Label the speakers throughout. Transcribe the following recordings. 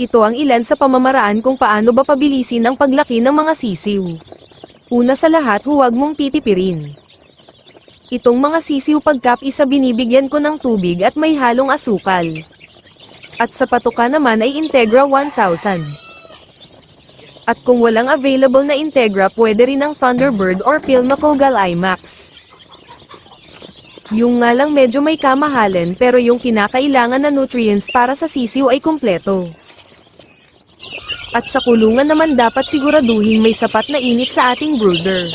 Speaker 1: Ito ang ilan sa pamamaraan kung paano ba pabilisin ang paglaki ng mga sisiw. Una sa lahat huwag mong titipirin. Itong mga sisiw pagkap isa binibigyan ko ng tubig at may halong asukal. At sa patuka naman ay Integra 1000. At kung walang available na Integra pwede rin ang Thunderbird or Filmacogal IMAX. Yung nga lang medyo may kamahalan pero yung kinakailangan na nutrients para sa sisiw ay kumpleto. At sa kulungan naman dapat siguraduhin may sapat na init sa ating brooder.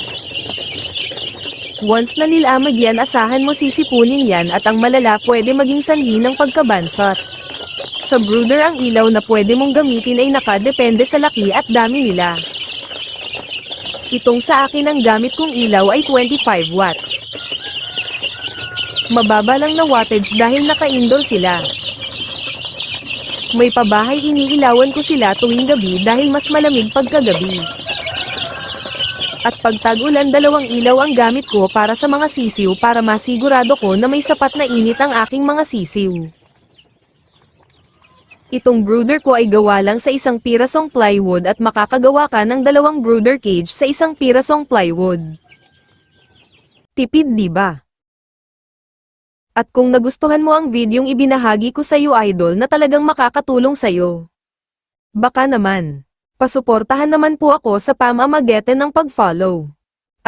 Speaker 1: Once na nilamag yan asahan mo sisipunin yan at ang malala pwede maging sanhi ng pagkabansot. Sa brooder ang ilaw na pwede mong gamitin ay nakadepende sa laki at dami nila. Itong sa akin ang gamit kong ilaw ay 25 watts. Mababa lang na wattage dahil naka-indoor sila. May pabahay iniilawan ko sila tuwing gabi dahil mas malamig pagkagabi. At pag tag-ulan dalawang ilaw ang gamit ko para sa mga sisiw para masigurado ko na may sapat na init ang aking mga sisiw. Itong brooder ko ay gawa lang sa isang pirasong plywood at makakagawa ka ng dalawang brooder cage sa isang pirasong plywood. Tipid di ba? At kung nagustuhan mo ang videong ibinahagi ko sa iyo idol na talagang makakatulong sa iyo. Baka naman. Pasuportahan naman po ako sa pamamagitan ng pag-follow.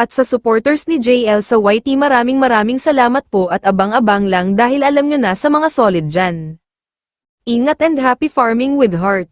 Speaker 1: At sa supporters ni JL sa YT maraming maraming salamat po at abang-abang lang dahil alam nyo na sa mga solid dyan. Ingat and happy farming with heart.